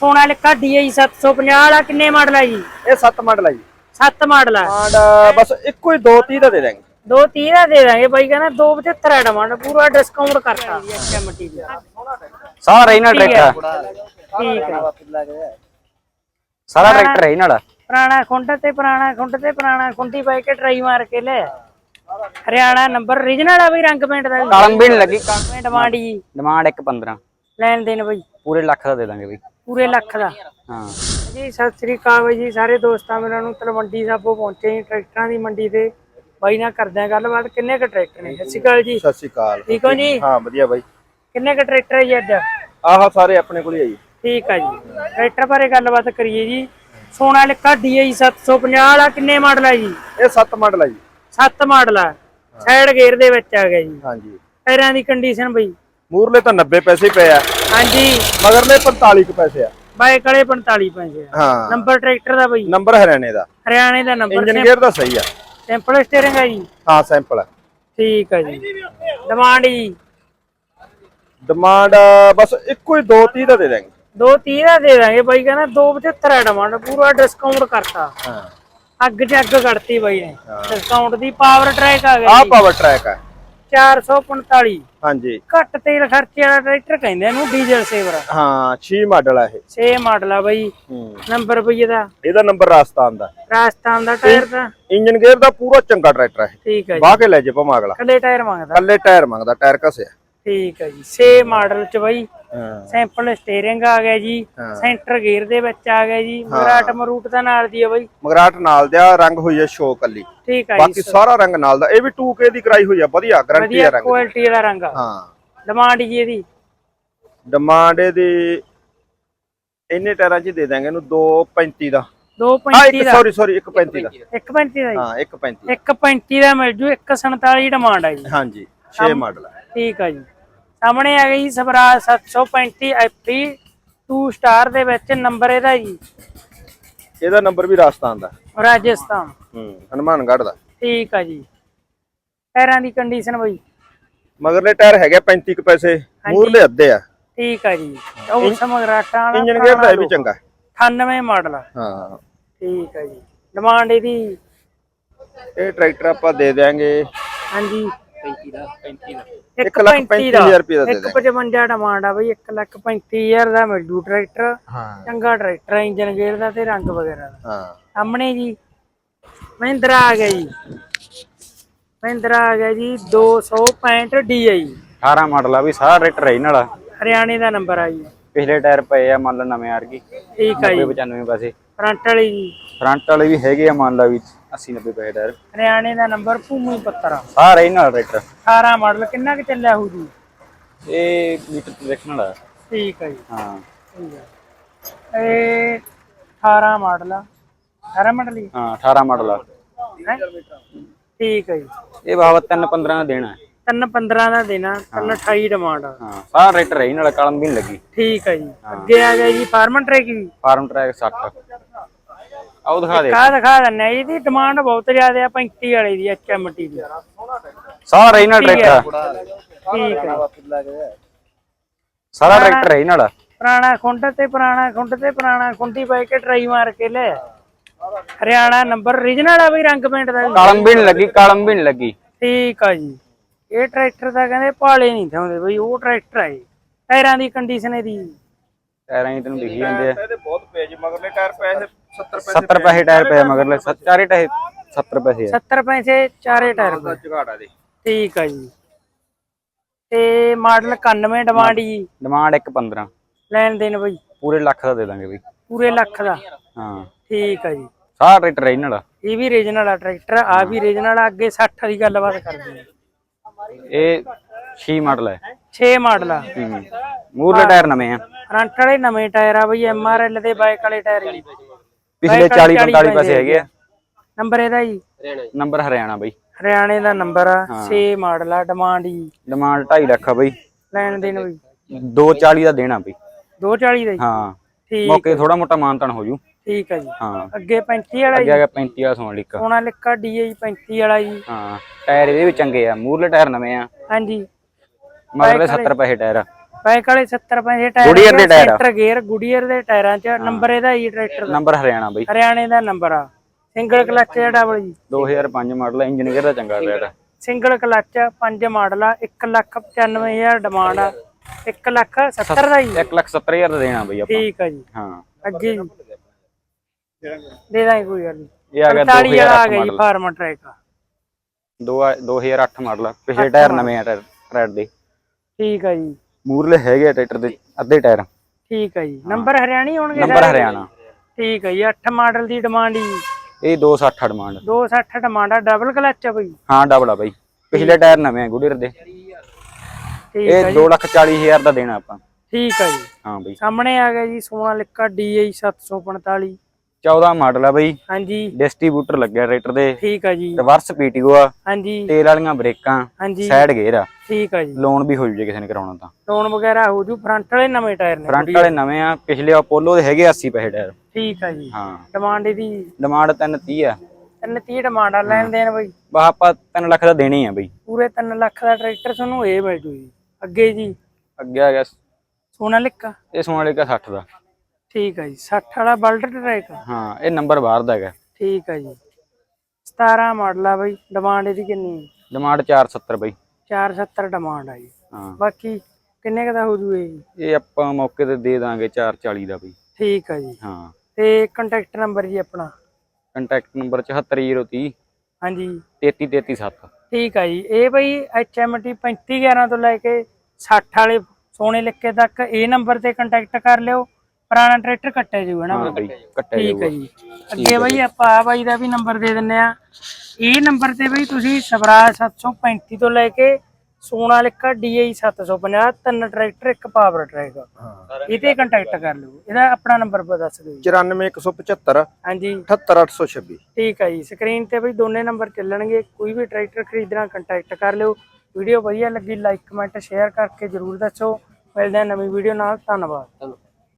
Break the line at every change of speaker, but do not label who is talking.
ਸੋਨਾ ਲਿਖਾ DI 750 ਵਾਲਾ ਕਿੰਨੇ ਮਾਡਲ ਆ ਜੀ?
ਇਹ 7 ਮਾਡਲ ਹੈ ਜੀ।
7 ਮਾਡਲ ਆ।
ਬਸ ਇੱਕੋ ਹੀ 230 ਦਾ ਦੇ ਦਾਂਗੇ
ਦੋ 30 ਦਾ ਦੇ ਦਾਂਗੇ ਬਾਈ ਕਹਿੰਦਾ 275 ਆ ਡਿਮਾਂਡ ਪੂਰਾ ਡਿਸਕਾਊਂਟ ਕਰਤਾ। ਅੱਛਾ ਮਟੀਰੀਅਲ
ਸਾਰਾ ਇਹਨਾਂ
ਹੈ।
ਟਰੈਕਟਰ
ਠੀਕ ਹੈ।
ਸਾਰਾ ਟਰੈਕਟਰ ਹੈ ਇਹਨਾਂ ਦਾ।
ਪੁਰਾਣਾ ਖੁੰਡ ਤੇ ਪੁਰਾਣਾ ਖੁੰਡ ਤੇ ਪੁਰਾਣਾ ਖੁੰਡੀ ਪਾਈ ਕੇ ਟਰਾਈ ਮਾਰ ਕੇ ਲੈ ਹਰਿਆਣਾ ਨੰਬਰ ਰੀਜਨਲ ਆ ਬਈ ਰੰਗ ਪੇਂਟ ਦਾ
ਕਲਮ ਵੀ ਨਹੀਂ ਲੱਗੀ।
ਡਿਮਾਂਡ ਜੀ।
ਡਿਮਾਂਡ 1.15
ਲੈਣ ਦੇਣ ਬਈ।
ਪੂਰੇ ਲੱਖ ਦਾ ਦੇ ਦਾਂਗੇ ਬਈ।
ਪੂਰੇ ਲੱਖ ਦਾ।
ਹਾਂ
ਜੀ ਸਤਿ ਸ੍ਰੀ ਅਕਾਲ ਬਾਈ ਜੀ ਸਾਰੇ ਦੋਸਤਾਂ ਮੇਰਾ ਨੂੰ ਤਲਵੰਡੀ ਸਾਬੋ ਪਹੁੰਚੇ ਜੀ ਟਰੈਕਟਰਾਂ ਦੀ ਮੰਡੀ ਤੇ। ਬਾਈ ਨਾਲ ਕਰਦੇ ਆ ਗੱਲਬਾਤ। ਕਿੰਨੇ ਕ ਟਰੈਕਟਰ ਨੇ? ਸਤਿ ਸ੍ਰੀ ਅਕਾਲ ਜੀ।
ਸਤਿ ਸ਼੍ਰੀ ਅਕਾਲ।
ਠੀਕ ਹੋ ਜੀ?
ਹਾਂ ਵਧੀਆ ਬਾਈ।
ਕਿੰਨੇ ਕ ਟਰੈਕਟਰ ਹੈ ਜੀ ਅੱਜ?
ਆਹ ਸਾਰੇ ਆਪਣੇ ਕੋਲ ਹੀ ਆ ਜੀ।
ਠੀਕ ਆ ਜੀ। ਟਰੈਕਟਰ ਬਾਰੇ ਗੱਲਬਾਤ ਕਰੀਏ ਜੀ। ਸੋਨਾ ਲਿਖਾ DI 750 ਵਾਲਾ ਕਿੰਨੇ ਮਾਡਲ ਆ ਜੀ?
ਇਹ 7 ਮਾਡਲ ਹੈ ਜੀ।
7 ਮਾਡਲ ਆ। ਸਾਈਡ ਗੇਅਰ ਦੇ ਵਿੱਚ ਆ ਗਿਆ ਜੀ।
ਹਾਂਜੀ।
ਟਾਇਰਾਂ ਦੀ ਕੰਡੀਸ਼ਨ ਬਈ।
ਮੂਰਲੇ ਤਾਂ 90 ਪੈਸੇ ਪਏ ਆ।
ਹਾਂਜੀ।
ਮਗਰਲੇ 45 ਕੁ ਪੈਸੇ ਆ।
ਬਾਈਕ ਵਾਲੇ 45 ਪੈਸੇ ਆ।
ਹਾਂ।
ਨੰਬਰ ਟਰੈਕਟਰ ਦਾ ਬਈ।
ਨੰਬਰ ਹਰਿਆਣੇ ਦਾ।
ਹਰਿਆਣੇ ਦਾ ਨੰਬਰ।
ਇੰਜਨ ਗੇਅਰ ਦਾ ਸਹੀ ਆ।
ਸਿੰਪਲ ਸਟੀਅਰਿੰਗ ਆ ਜੀ।
ਹਾਂ ਸੈਂਪਲ ਹੈ
ਠੀਕ ਆ ਜੀ। ਡਿਮਾਂਡ ਜੀ।
ਡਿਮਾਂਡ ਬਸ ਇੱਕੋ ਹੀ 230 ਦਾ ਦੇ ਦਾਂਗੇ
ਦੋ 30 ਦਾ ਦੇ ਦਾਂਗੇ ਬਾਈ ਕਹਿੰਦਾ 275 ਆ ਡਿਮਾਂਡ ਪੂਰਾ ਡਿਸਕਾਊਂਟ ਕਰਤਾ।
ਹਾਂ।
ਅੱਗ ਅੱਗ ਕੱਢਤੀ ਬਾਈ ਨੇ। ਡਿਸਕਾਊਂਟ ਦੀ ਪਾਵਰ ਟਰੈਕ ਆ
ਆਹ
ਜੀ
ਪਾਵਰ ਟਰੈਕ ਹੈ
445
ਹਾਂਜੀ।
ਘੱਟ ਤੇਲ ਖਰਚੇ ਵਾਲਾ ਟਰੈਕਟਰ ਕਹਿੰਦੇ ਇਹਨੂੰ ਡੀਜ਼ਲ ਸੇਵਰ।
ਹਾਂ 6 ਮਾਡਲ ਆ ਇਹ।
6 ਮਾਡਲ ਆ ਬਾਈ।
ਹੂੰ।
ਨੰਬਰ ਬਈ ਇਹਦਾ।
ਇਹਦਾ ਨੰਬਰ ਰਾਜਸਥਾਨ ਦਾ।
ਰਾਜਸਥਾਨ ਦਾ ਟਾਇਰ ਦਾ।
ਇੰਜਨ ਗੇਅਰ ਦਾ ਪੂਰਾ ਚੰਗਾ ਟਰੈਕਟਰ ਹੈ
ਠੀਕ ਹੈ ਜੀ।
ਵਾਹ ਕੇ ਲੈ ਜੇ ਅਗਲਾ।
ਕੱਲੇ ਟਾਇਰ ਮੰਗਦਾ।
ਕੱਲੇ ਟਾਇਰ ਮੰਗਦਾ ਟਾਇਰ ਘਸਿਆ।
ਠੀਕ ਹੈ ਜੀ। 6 ਮਾਡਲ ਚ ਬਾਈ। ਸੈਂਪਲ ਸਟੀਅਰਿੰਗ ਆ ਗਿਆ ਜੀ। ਸੈਂਟਰ ਗੇਅਰ ਦੇ ਵਿੱਚ ਆ ਗਿਆ ਜੀ ਮਰਾਟ ਮਰੂਟ ਦਾ ਨਾਲ ਦੀ ਆ ਬਾਈ।
ਮਗਰਾਟ ਨਾਲ ਦਾ ਰੰਗ ਹੋਈ ਹੈ ਸ਼ੋ ਕੱਲੀ।
ਠੀਕ ਹੈ
ਬਾਕੀ ਸਾਰਾ ਰੰਗ ਨਾਲ ਦਾ। ਇਹ ਵੀ 2K ਦੀ ਕਰਾਈ ਹੋਈ ਆ ਵਧੀਆ ਗਾਰੰਟੀ ਆ ਰੰਗ ਦੀ।
ਕੁਆਲਿਟੀ ਵਾਲਾ ਰੰਗ ਆ।
ਹਾਂ।
ਡਿਮਾਂਡ ਜੀ ਇਹਦੀ।
ਡਿਮਾਂਡ ਇਹਦੀ ਇੰਨੇ ਟਾਇਰਾਂ 'ਚ ਦੇ ਦਾਂਗੇ ਇਹਨੂੰ 235 ਦਾ। ਹਾਂ
235
ਇੱਕ
ਦਾ।
ਸੌਰੀ ਸੌਰੀ 135 ਦਾ।
135 ਦਾ
ਹਾਂ 135
135 ਦਾ। ਮਿਲ ਜੂ 147 ਡਿਮਾਂਡ ਆ ਜੀ।
ਹਾਂਜੀ 6 ਮਾਡਲ ਹੈ
ਠੀਕ ਆ ਜੀ। ਸਾਹਮਣੇ ਆ ਗਈ ਸਵਰਾਜ 735 ਐਫਪੀ 2 ਸਟਾਰ ਦੇ ਵਿੱਚ ਨੰਬਰ ਇਹਦਾ ਜੀ।
ਇਹਦਾ ਨੰਬਰ ਵੀ ਰਾਜਸਥਾਨ ਦਾ।
ਰਾਜਸਥਾਨ।
ਹੂੰ ਹਨੂਮਾਨਗੜ੍ਹ ਦਾ।
ਠੀਕ ਆ ਜੀ। ਟਾਇਰਾਂ ਦੀ ਕੰਡੀਸ਼ਨ ਬਈ।
ਮਗਰਲੇ ਟਾਇਰ ਹੈਗੇ 35 ਕੁ ਪੈਸੇ ਮੂਰਲੇ ਅੱਧੇ ਆ।
ਠੀਕ ਆ ਜੀ। ਉਹ ਸਮਗਰਾਟਾਂ ਵਾਲਾ
ਇੰਜਨ ਗੇਅਰ ਦਾ ਵੀ ਚੰਗਾ। ਹੈ।
98 ਮਾਡਲ ਆ।
ਹਾਂ।
ਠੀਕ ਆ ਜੀ। ਡਿਮਾਂਡ ਇਹਦੀ
ਇਹ ਟਰੈਕਟਰ ਆਪਾਂ ਦੇ ਦਿਆਂਗੇ।
ਹਾਂਜੀ।
35 ਦਾ 35 ਦਾ
ਇੱਕ ਲੱਖ ਪੈਂਤੀ ਹਜ਼ਾਰ ਰੁਪਏ ਦਾ ਦੇ ਦਾਂਗੇ।
155 ਡਿਮਾਂਡ ਆ ਬਈ 1 ਲੱਖ 35000 ਦਾ ਮਿਲ ਜੂ ਟਰੈਕਟਰ।
ਹਾਂ।
ਚੰਗਾ ਟਰੈਕਟਰ ਆ, ਇੰਜਨ ਗੇਅਰ ਦਾ ਤੇ ਰੰਗ ਵਗੈਰਾ ਦਾ।
ਹਾਂ।
ਸਾਹਮਣੇ ਜੀ ਮਹਿੰਦਰਾ ਆ ਗਿਆ ਜੀ। ਮਹਿੰਦਰਾ ਆ ਗਿਆ ਜੀ 265 DI
18 ਮਾਡਲ ਆ ਵੀ ਸਾਰਾ ਟਰੈਕਟਰ ਹੈ ਇਹਨਾਂ ਦਾ
ਹਰਿਆਣੇ ਦਾ ਨੰਬਰ ਆ ਜੀ।
ਪਿਛਲੇ ਟਾਇਰ ਪਏ ਆ ਮੰਨ ਲਾ ਨਵੇਂ ਆਰਗੀ
ਠੀਕ ਆ ਜੀ।
95 ਪੈਸੇ।
ਫਰੰਟ ਵਾਲੀ ਜੀ।
ਫਰੰਟ ਵਾਲੇ ਵੀ ਹੈਗੇ ਆ ਮੰਨ ਲਾ ਵੀ 80 90 ਪੈਸੇ ਟਾਇਰ।
ਹਰਿਆਣੇ ਦਾ ਨੰਬਰ ਭੂਮੀ ਪੱਤਰ
ਸਾਰਾ ਇਹਨਾਂ ਦਾ ਟਰੈਕਟਰ।
18 ਮਾਡਲ ਕਿੰਨਾ ਕਿ ਚੱਲਿਆ ਹੋਊ ਜੀ?
ਇਹ ਮੀਟਰ ਤੇ ਦੇਖਣ ਵਾਲਾ।
ਠੀਕ ਆ ਜੀ।
ਹਾਂ।
ਠੀਕ ਆ। ਇਹ 18 ਮਾਡਲ ਆ। 18 ਮਾਡਲ ਹੀ?
ਹਾਂ 18 ਮਾਡਲ ਆ।
ਹੈ? ਠੀਕ ਆ ਜੀ।
ਇਹ ਬਾਬਾ 3 15 ਦਾ ਦੇਣਾ ਹੈ।
ਤਿੰਨ 15 ਦਾ ਦੇਣਾ ਤਿੰਨ 28 ਡਿਮਾਂਡ ਆ।
ਹਾਂ ਸਾਰਾ ਟਰੈਕਟਰ ਹੈ ਇਹਨਾਂ ਦਾ ਕਲਮ ਵੀ ਨਹੀਂ ਲੱਗੀ।
ਠੀਕ ਆ ਜੀ। ਅੱਗੇ ਆ ਗਿਆ ਜੀ ਫਾਰਮਨ ਟਰੈਕ ਜੀ
ਫਾਰਮ ਟਰੈਕ 60 ਆਓ ਦਿਖਾ ਦੇ।
ਕਾ ਦਿਖਾ ਦਿੰਨੇ ਇਹਦੀ ਡਿਮਾਂਡ ਬਹੁਤ ਜ਼ਿਆਦਾ ਆ 35 ਵਾਲੇ ਦੀ ਐਚਐਮਟੀ ਦੀ
ਸਾਰਾ ਇਹਨਾਂ ਟਰੈਕਟਰ।
ਠੀਕ ਹੈ
ਸਾਰਾ ਟਰੈਕਟਰ ਹੈ ਇਹਨਾਂ ਦਾ।
ਪੁਰਾਣਾ ਖੁੰਡ ਤੇ ਪੁਰਾਣਾ ਖੁੰਡ ਤੇ ਪੁਰਾਣਾ ਖੁੰਡੀ ਪਾਈ ਕੇ ਟਰਾਈ ਮਾਰ ਕੇ ਲੈ ਹਰਿਆਣਾ ਨੰਬਰ ਰੀਜਨਲ ਆ ਬਈ ਰੰਗ ਪੇਂਟ ਦਾ ਵੀ।
ਕਲਮ ਵੀ ਨਹੀਂ ਲੱਗੀ ਕਲਮ ਵੀ ਨਹੀਂ ਲੱਗੀ।
ਠੀਕ ਆ ਜੀ। ਇਹ ਟਰੈਕਟਰ ਦਾ ਕਹਿੰਦੇ ਪਾਲੇ ਨਹੀਂ ਥਾਉਂਦੇ ਬਈ ਉਹ ਟਰੈਕਟਰ ਆ ਇਹ। ਟਾਇਰਾਂ ਦੀ ਕੰਡੀਸ਼ਨ ਇਹਦੀ।
ਟਾਇਰਾਂ ਹੀ ਤੈਨੂੰ ਲਿਖੀ ਜਾਂਦੇ ਆ।
ਇਹਦੇ ਬਹੁਤ ਪੇਜ ਮਗਰਲੇ ਟਾਇਰ ਪੈਸੇ 70 ਪੈਸੇ
70 ਪੈਸੇ ਟਾਇਰ ਪਏ ਆ ਮਗਰਲੇ ਸੱਤ- ਚਾਰੇ ਟਾਇਰ 70 ਪੈਸੇ ਆ।
70 ਪੈਸੇ ਚਾਰੇ ਟਾਇਰ
ਦਾ। ਝਗਾੜਾ ਦੇ
ਠੀਕ ਆ ਜੀ। ਤੇ ਮਾਡਲ 91 ਡਿਮਾਂਡ ਜੀ?
ਡਿਮਾਂਡ 1.15
ਲੈਣ ਦੇਣ ਬਈ?
ਪੂਰੇ ਲੱਖ ਦਾ ਦੇ ਦਾਂਗੇ ਬਈ।
ਪੂਰੇ ਲੱਖ ਦਾ?
ਹਾਂ।
ਠੀਕ ਆ ਜੀ।
ਸਾਰਾ ਇਹਨਾਂ ਦਾ
ਇਹ ਵੀ ਰੀਜਨਲ ਆ ਟਰੈਕਟਰ ਆ ਵੀ ਰੀਜਨਲ ਆ ਅੱਗੇ 60 ਦੀ ਗੱਲਬਾਤ ਕਰਦੇ ਆ।
ਇਹ 6 ਮਾਡਲ ਹੈ
6 ਮਾਡਲ ਆ।
ਮੂਰਲੇ ਟਾਇਰ ਨਵੇਂ ਆ।
ਫਰੰਟ ਵਾਲੇ ਨਵੇਂ ਟਾਇਰ ਆ ਬਈ ਐਮਆਰਐਲ ਦੇ ਬਾਈਕ ਵਾਲੇ ਟਾਇਰ ਜੀ
ਪਿਛਲੇ 40 45 ਪੈਸੇ ਹੈਗੇ ਆ।
ਨੰਬਰ ਇਹਦਾ ਜੀ?
ਨੰਬਰ ਹਰਿਆਣਾ ਬਈ।
ਹਰਿਆਣੇ ਦਾ ਨੰਬਰ ਆ 6 ਮਾਡਲ ਆ ਡਿਮਾਂਡ ਜੀ।
ਡਿਮਾਂਡ 2.5 ਲੱਖ ਆ ਬਈ।
ਲੈਣ ਦੇਣ ਬਈ
240 ਦਾ ਦੇਣਾ ਬਈ।
240 ਦਾ ਜੀ?
ਹਾਂ।
ਠੀਕ
ਮੌਕੇ ਥੋੜਾ ਮੋਟਾ ਮਾਨਤਨ ਹੋ ਜੂ।
ਠੀਕ ਆ ਜੀ।
ਹਾਂ।
ਅੱਗੇ 35 ਵਾਲਾ
ਅੱਗੇ
ਜੀ?
ਆ ਗਿਆ 35 ਵਾਲਾ ਸੋਨਾਲੀਕਾ
ਸੋਨਾ ਲਿਖਾ DI 35 ਵਾਲਾ ਜੀ।
ਹਾਂ। ਟਾਇਰ ਇਹਦੇ ਵੀ ਚੰਗੇ ਆ। ਮੂਰਲੇ ਟਾਇਰ ਨਵੇਂ ਆ।
ਹਾਂਜੀ।
ਮਗਰਲੇ 70 ਪੈਸੇ ਟਾਇਰ ਆ।
ਬਾਈਕ ਵਾਲੇ 70 ਪੈਸੇ ਟਾਇਰ
ਗੁਡੀਅਰ ਦੇ ਟਾਇਰ ਆ।
ਸੈਂਟਰ ਗੇਅਰ ਗੁਡੀਅਰ ਦੇ ਟਾਇਰਾਂ 'ਚ ਨੰਬਰ ਇਹਦਾ ਹੀ ਟਰੈਕਟਰ ਦਾ।
ਨੰਬਰ ਹਰਿਆਣਾ ਬਈ।
ਹਰਿਆਣੇ ਦਾ ਨੰਬਰ ਆ। ਸਿੰਗਲ ਕਲੱਚ ਜਾਂ। ਡਬਲ ਜੀ
2005 ਮਾਡਲ ਇੰਜਨ ਗੇਅਰ ਦਾ ਚੰਗਾ ਰੇਟ ਆ
ਸਿੰਗਲ ਕਲੱਚ ਪੰਜ ਮਾਡਲ ਆ 195000 ਡਿਮਾਂਡ ਆ। 1 ਲੱਖ 70 ਦਾ ਜੀ
1 ਲੱਖ 70 ਹਜ਼ਾਰ ਦਾ ਦੇਣਾ ਬਈ ਆਪਾਂ।
ਠੀਕ ਆ ਜੀ।
ਹਾਂ।
ਅੱਗੇ ਜੀ। ਦੇ ਦਾਂਗੇ ਕੋਈ ਗੱਲ ਨਹੀਂ।
ਇਹ ਆ ਗਿਆ
45 ਵਾਲਾ ਆ
2008
ਗਿਆ ਜੀ
ਮਾਡਲ।
ਫਾਰਮ ਟਰੈਕ
ਦੋ 2008 ਮਾਡਲ ਆ ਪਿਛਲੇ ਟਾਇਰ ਨਵੇਂ ਆ ਟਾਇਰ ਟਰੈਕ ਦੇ।
ਠੀਕ ਆ ਜੀ।
ਮੂਰਲੇ ਹੈਗੇ ਆ ਟਰੈਕਟਰ ਦੇ ਅੱਧੇ ਟਾਇਰ।
ਠੀਕ ਆ ਜੀ। ਨੰਬਰ ਹਰਿਆਣੀ ਹੋਣਗੇ
ਨੰਬਰ
ਸਾਰੇ?
ਹਰਿਆਣਾ।
ਠੀਕ ਆ ਜੀ 8 ਮਾਡਲ ਦੀ ਡਿਮਾਂਡ ਜੀ।
ਇਹ 260 ਡਿਮਾਂਡ
260 ਡਿਮਾਂਡ ਆ। ਡਬਲ ਕਲੱਚ ਆ ਬਈ।
ਹਾਂ ਡਬਲ ਆ ਬਾਈ। ਪਿਛਲੇ ਟਾਇਰ ਨਵੇਂ ਆ ਗੁਡੀਅਰ ਦੇ।
ਠੀਕ
ਇਹ
ਜੀ।
2 ਲੱਖ 40 ਹਜ਼ਾਰ ਦਾ ਦੇਣਾ ਆਪਾਂ।
ਠੀਕ ਆ ਜੀ।
ਹਾਂ ਬਈ।
ਸਾਹਮਣੇ ਆ ਗਿਆ ਜੀ ਸੋਨਾਲਿਕਾ DI 745
14 ਮਾਡਲ ਆ ਬਈ।
ਹਾਂਜੀ।
ਡਿਸਟ੍ਰੀਬਿਊਟਰ ਲੱਗਿਆ ਟਰੈਕਟਰ ਦੇ।
ਠੀਕ ਆ ਜੀ।
ਰਿਵਰਸ ਪੀਟੀਓ ਆ।
ਹਾਂਜੀ।
ਤੇਲ ਵਾਲੀਆਂ ਬ੍ਰੇਕਾਂ
ਹਾਂਜੀ।
ਸਾਈਡ ਗੇਅਰ ਆ।
ਠੀਕ ਆ ਜੀ।
ਲੋਨ ਵੀ ਹੋ ਜੂ ਜੇ ਕਿਸੇ ਨੇ ਕਰਾਉਣਾ ਤਾਂ।
ਲੋਨ ਵਗੈਰਾ ਹੋ ਜੂ ਫਰੰਟ ਵਾਲੇ ਨਵੇਂ ਟਾਇਰ ਨੇ
ਫਰੰਟ ਵਾਲੇ ਨਵੇਂ ਆ ਪਿਛਲੇ ਅਪੋਲੋ ਦੇ ਹੈਗੇ 80 ਪੈਸੇ ਟਾਇਰ।
ਠੀਕ ਆ ਜੀ।
ਹਾਂ।
ਡਿਮਾਂਡ ਇਹਦੀ
ਡਿਮਾਂਡ 330 ਆ।
ਤਿੰਨ 30 ਡਿਮਾਂਡ ਆ ਲੈਣ ਦੇਣ ਬਈ।
ਬਸ ਆਪਾਂ 3 ਲੱਖ ਦਾ ਦੇਣੀ ਆ ਬਈ।
ਪੂਰੇ 3 ਲੱਖ ਦਾ ਟਰੈਕਟਰ ਤੁਹਾਨੂੰ ਇਹ ਮਿਲ ਜੂ ਜੀ। ਅੱਗੇ ਜੀ।
ਅੱਗੇ ਆ ਗਿਆ
ਸੋਨਾਲਿਕਾ।
ਇਹ ਸੋਨਾਲੀਕਾ 60 ਦਾ।
ਠੀਕ ਆ ਜੀ 60 ਵਾਲਾ ਬਲਟ ਟਰੈਕ?
ਹਾਂ ਇਹ ਨੰਬਰ ਬਾਹਰ ਦਾ ਹੈਗਾ।
ਠੀਕ ਆ ਜੀ। 17 ਮਾਡਲ ਆ ਬਈ ਡਿਮਾਂਡ ਇਹਦੀ ਕਿੰਨੀ ਹੈ
ਡਿਮਾਂਡ 470 ਬਈ।
470 ਡਿਮਾਂਡ ਆ ਜੀ।
ਹਾਂ।
ਬਾਕੀ ਕਿੰਨੇ ਕੁ ਦਾ ਹੋ ਜੂ? ਇਹ
ਇਹ ਆਪਾਂ ਮੌਕੇ ਤੇ ਦੇ ਦਾਂਗੇ 440 ਦਾ ਬਈ।
ਠੀਕ ਆ ਜੀ।
ਹਾਂ।
ਤੇ ਕੰਟੈਕਟ ਨੰਬਰ ਜੀ ਆਪਣਾ?
ਕੰਟੈਕਟ ਨੰਬਰ 74030
ਹਾਂਜੀ।
33337
ਠੀਕ ਆ ਜੀ। ਇਹ ਬਈ HMT 3511 ਤੋਂ ਲੈ ਕੇ 60 ਵਾਲੇ ਸੋਨੇ ਲਿਖੇ ਤੱਕ ਇਹ ਨੰਬਰ ਤੇ ਕੰਟੈਕਟ ਕਰ ਲਿਓ। ਪੁਰਾਣਾ ਟਰੈਕਟਰ ਕੱਟਿਆ ਜੂਗਾ ਨਾ
ਹਾਂ ਬਈ ਕੱਟਿਆ
ਠੀਕ ਹੈ
ਜਾਊਗਾ।
ਜੀ। ਅੱਗੇ ਬਈ ਆਪਾਂ ਆ ਬਾਈ ਦਾ ਵੀ ਨੰਬਰ ਦੇ ਦਿੰਨੇ ਆ। ਇਹ ਨੰਬਰ ਤੇ ਬਈ ਤੁਸੀਂ ਸਵਰਾਜ 735 ਤੋਂ ਲੈ ਕੇ ਸੋਨਾਲਿਕਾ DI 750 ਤਿੰਨ ਟਰੈਕਟਰ ਇੱਕ ਪਾਵਰ ਟਰੈਕ। ਇਹ ਤੇ ਕੰਟੈਕਟ ਕਰ ਲਿਓ। ਇਹਦਾ ਆਪਣਾ ਨੰਬਰ ਦੱਸ ਦਿਓ ਜੀ।
94175
ਹਾਂਜੀ।
78826
ਠੀਕ ਹੈ ਜੀ। ਸਕਰੀਨ ਤੇ ਬਈ ਦੋਨੇ ਨੰਬਰ ਚੱਲਣਗੇ। ਕੋਈ ਵੀ ਟਰੈਕਟਰ ਖਰੀਦਣਾ ਕੰਟੈਕਟ ਕਰ ਲਿਓ। ਵੀਡੀਓ ਵਧੀਆ ਲੱਗੀ ਲਾਈਕ ਕਮੈਂਟ ਸ਼ੇਅਰ ਕਰਕੇ ਜਰੂਰ ਦੱਸੋ। ਮਿਲਦੇ ਹਾਂ ਨਵੀਂ ਵੀਡੀਓ ਨਾਲ। ਧੰਨਵਾਦ।